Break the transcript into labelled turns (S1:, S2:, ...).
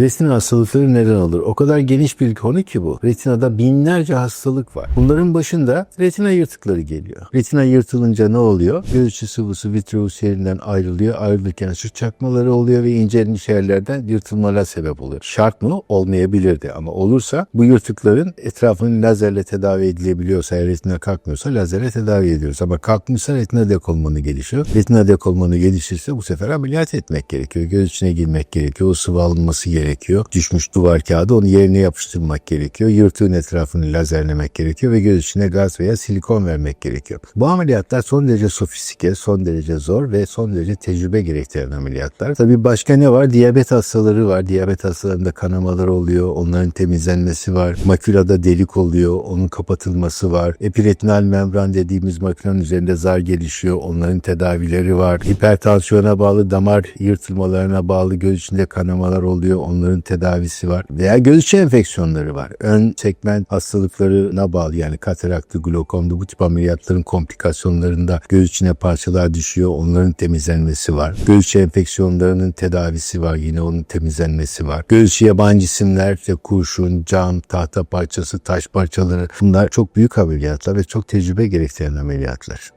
S1: Retina hastalıkları neden olur? O kadar geniş bir konu ki bu. Retinada binlerce hastalık var. Bunların başında retina yırtıkları geliyor. Retina yırtılınca ne oluyor? Göz içi sıvısı vitreus yerinden ayrılıyor. Ayrılırken ışık çakmaları oluyor ve incelmiş yerlerden yırtılmalar sebep oluyor. Şart mı? Olmayabilirdi ama olursa bu yırtıkların etrafının lazerle tedavi edilebiliyorsa, eğer retina kalkmıyorsa lazerle tedavi ediyoruz. Ama kalkmışsa retina dekolmanı gelişiyor. Retina dekolmanı gelişirse bu sefer ameliyat etmek gerekiyor. Göz içine girmek gerekiyor. O sıvı alınması gerekiyor. Düşmüş duvar kağıdı onu yerine yapıştırmak gerekiyor. Yırtığın etrafını lazerlemek gerekiyor ve göz içine gaz veya silikon vermek gerekiyor. Bu ameliyatlar son derece sofistike, son derece zor ve son derece tecrübe gerektiren ameliyatlar. Tabii başka ne var? Diyabet hastaları var. Diyabet hastalarında kanamalar oluyor. Onların temizlenmesi var. Makülada delik oluyor. Onun kapatılması var. Epiretinal membran dediğimiz makinenin üzerinde zar gelişiyor. Onların tedavileri var. Hipertansiyona bağlı damar yırtılmalarına bağlı göz içinde kanamalar oluyor. Onların tedavisi var. Veya göz içi enfeksiyonları var. Ön segment hastalıklarına bağlı yani kataraktı, glokomdu bu tip ameliyatların komplikasyonlarında göz içine parçalar düşüyor. Onların temizlenmesi var. Göz içi enfeksiyonlarının tedavisi var. Yine onun temizlenmesi var. Göz içi yabancı cisimler, işte kurşun, cam, tahta parçası, taş parçaları bunlar çok büyük ameliyatlar ve çok tecrübe gerektiren ameliyatlar.